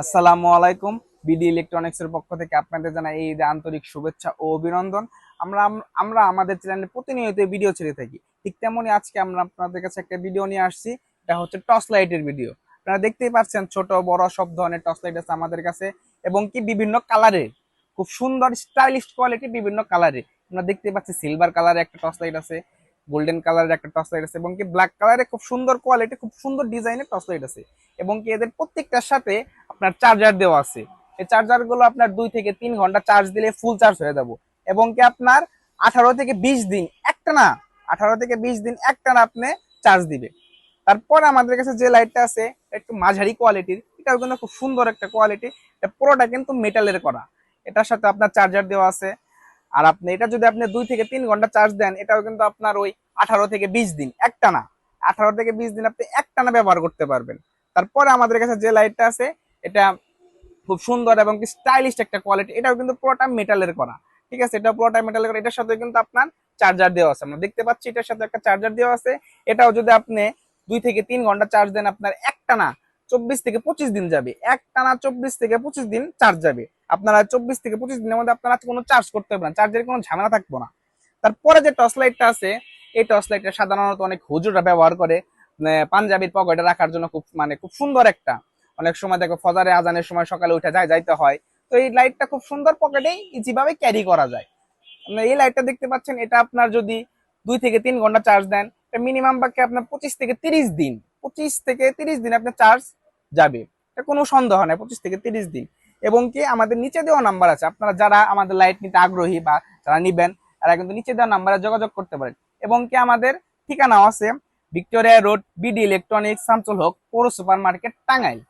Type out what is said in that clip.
আসসালামু আলাইকুম। BD electronics এর পক্ষ থেকে আপনাদের জানাই এই আন্তরিক শুভেচ্ছা ও অভিনন্দন। আমরা আমরা আমাদের চ্যানেলে প্রতিনিয়ত ভিডিও ছেড়ে থাকি। ঠিক তেমনই আজকে আমরা আপনাদের কাছে একটা ভিডিও নিয়ে আসছি। এটা হচ্ছে টর্চ লাইটের ভিডিও। আপনারা দেখতেই পাচ্ছেন ছোট, বড়, সব ধরনের টর্চ লাইট আছে আমাদের কাছে এবং কি বিভিন্ন কালারের, খুব সুন্দর স্টাইলিশ কোয়ালিটি বিভিন্ন কালারে আমরা দেখতে পাচ্ছি সিলভার কালারের একটা টর্চ লাইট আছে, গোল্ডেন কালারের একটা টর্চ লাইট আছে এবং কি ব্ল্যাক কালারের খুব সুন্দর কোয়ালিটি, খুব সুন্দর ডিজাইনের টর্চ লাইট আছে এবং কি এদের প্রত্যেকটার সাথে আপনার চার্জার দেওয়া আছে। এই চার্জারগুলো আপনার দুই থেকে তিন ঘণ্টা চার্জ দিলে ফুল চার্জ হয়ে যাব। এবং কি আপনার আঠারো থেকে বিশ দিন একটা না আঠারো থেকে বিশ দিন একটা না আপনি চার্জ দিবে। তারপর আমাদের কাছে যে লাইটটা আছে, একটু মাঝারি কোয়ালিটির এটাও কিন্তু খুব সুন্দর একটা কোয়ালিটি পুরোটা কিন্তু মেটালের করা। এটার সাথে আপনার চার্জার দেওয়া আছে। আর আপনি, এটা যদি আপনি দুই থেকে তিন ঘণ্টা চার্জ দেন, এটাও কিন্তু আপনার ওই আঠারো থেকে বিশ দিন একটা না আঠারো থেকে বিশ দিন আপনি একটানা ব্যবহার করতে পারবেন। তারপরে আমাদের কাছে যে লাইটটা আছে এটা খুব সুন্দর এবং স্টাইলিশ একটা কোয়ালিটি এটাও কিন্তু পুরোটা মেটালের করা। ঠিক আছে? এটা পুরোটা মেটালের করা। এটার সাথে কিন্তু আপনার চার্জার দেওয়া আছে। আমরা দেখতে পাচ্ছি এটার সাথে একটা চার্জার দেওয়া আছে। এটাও যদি আপনি দুই থেকে তিন ঘণ্টা চার্জ দেন, আপনার একটানা চব্বিশ থেকে পঁচিশ দিন যাবে। একটানা চব্বিশ থেকে পঁচিশ দিন চার্জ যাবে। আপনারা চব্বিশ থেকে পঁচিশ দিনের মধ্যে আপনারা কোনো চার্জ করতে পারবেন চার্জের কোনো ঝামেলা থাকব না। তারপরে যে টর্চ লাইটটা আছে, এই টর্চ লাইটটা সাধারণত অনেক হুজুরা ব্যবহার করে মানে পাঞ্জাবির পকেটে রাখার জন্য খুব মানে খুব সুন্দর একটা অনেক সময় দেখো ফজারে আজানের সময় সকালে উঠে যায়, যাইতে হয়। তো এই লাইটটা খুব সুন্দর পকেটেই ইজি ভাবে ক্যারি করা যায়। এই লাইটটা দেখতে পাচ্ছেন, এটা আপনার যদি দুই থেকে তিন ঘণ্টা চার্জ দেন, এটা মিনিমাম বাকি আপনার পঁচিশ থেকে তিরিশ দিন, পঁচিশ থেকে তিরিশ দিন আপনার চার্জ যাবে। এটা কোনো সন্দেহ নাই, পঁচিশ থেকে তিরিশ দিন। এবং কি আমাদের নিচে দেওয়া নাম্বার আছে, আপনারা যারা আমাদের লাইট নিতে আগ্রহী বা যারা নিবেন, তারা কিন্তু নিচে দেওয়া নাম্বারে যোগাযোগ করতে পারেন। এবং কি আমাদের ঠিকানাও আছে, Victoria road, BD electronics Shamsul Haq, পৌর সুপার মার্কেট টাঙ্গাইল।